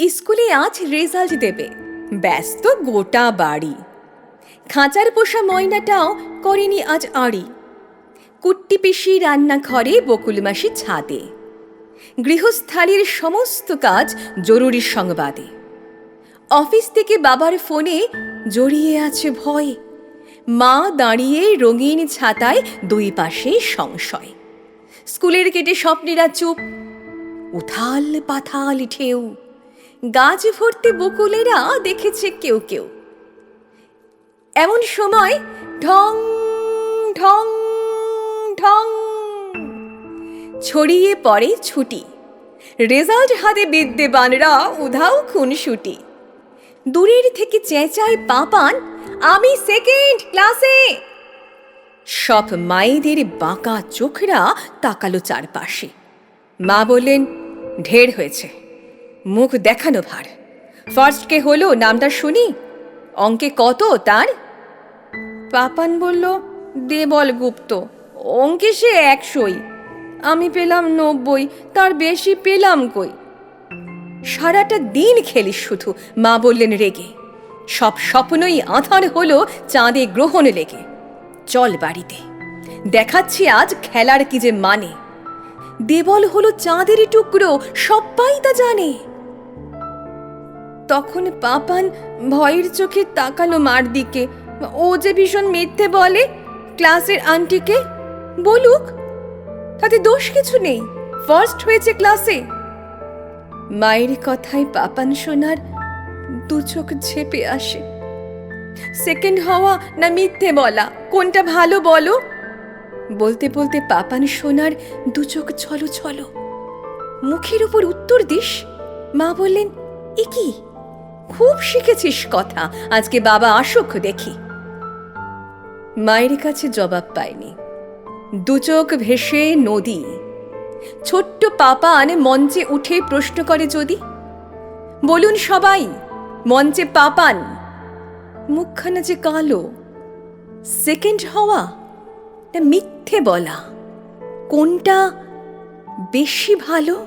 স্কুলে আজ রেজাল্ট দেবে। ব্যস্ত গোটা বাড়ি। খাঁচার পোষা ময়নাটাও করেনি আজ আড়ি। কুট্টি পিসি রান্নাঘরে বকুল মাসি ছাদে। গৃহস্থালির সমস্ত কাজ জরুরি সংবাদে। অফিস থেকে বাবার ফোনে জড়িয়ে আছে ভয়। মা দাঁড়িয়ে রঙিন ছাতায় দুই পাশে সংশয়। স্কুলের কেটে স্বপ্নেরা চুপ। উথাল পাথাল ঢেউ। গাছ ভর্তি বকুলেরা দেখেছে কেউ কেউ। এমন সময় ঢং ঢং ঢং ছড়িয়ে পড়ে ছুটি। রেজাল্ট হাতে বিদ্যেবানরা উধাও খুন খুনসুটি। দূরের থেকে চেঁচায় পাপান, আমি সেকেন্ড ক্লাসে সব মায়েদের বাঁকা চোখরা তাকালো চারপাশে। মা বললেন, ঢের হয়েছে। মুখ দেখানো ভার। ফার্স্ট কে হলো, নামটা শুনি? অঙ্কে কত তার? পাপান বলল, দেবল গুপ্ত, অঙ্কে সে একশোই। আমি পেলাম নব্বই, তার বেশি পেলাম কই? সারাটা দিন খেলিস শুধু, মা বললেন রেগে। সব স্বপ্নই আধার হলো চাঁদে গ্রহণ লেগে। চল বাড়িতে। দেখাচ্ছি আজ খেলার কি যে মানে। দেবল হলো চাঁদের টুকরো সবাই তা জানে। তখন পাপান ভয়ের চোখে তাকালো মার দিকে। ও যে ভীষণ মিথ্যে বলে ক্লাসের আন্টিকে। বলুক, তাতে দোষ কিছু নেই। ফার্স্ট হয়েছে ক্লাসে। মায়ের কথায় পাপান শোনার দু চোখ ঝেপে আসে। সেকেন্ড হওয়া না মিথ্যে বলা, কোনটা ভালো বলো? বলতে বলতে পাপান সোনার দু চোখ ছলো ছলো মুখের উপর উত্তর দিস। মা বললেন, এ কি? খুব শিখেছিস কথা। আজকে বাবা আসুক দেখি। মায়ের কাছে জবাব পায়নি দু চোখ ভেসে নদী। ছোট্ট পাপান মঞ্চে উঠে প্রশ্ন করে যদি? বলুন সবাই, মঞ্চে পাপান। মুখখানা যে কালো। সেকেন্ড হওয়া? না মিথ্যে বলা। কোনটা বেশি ভালো?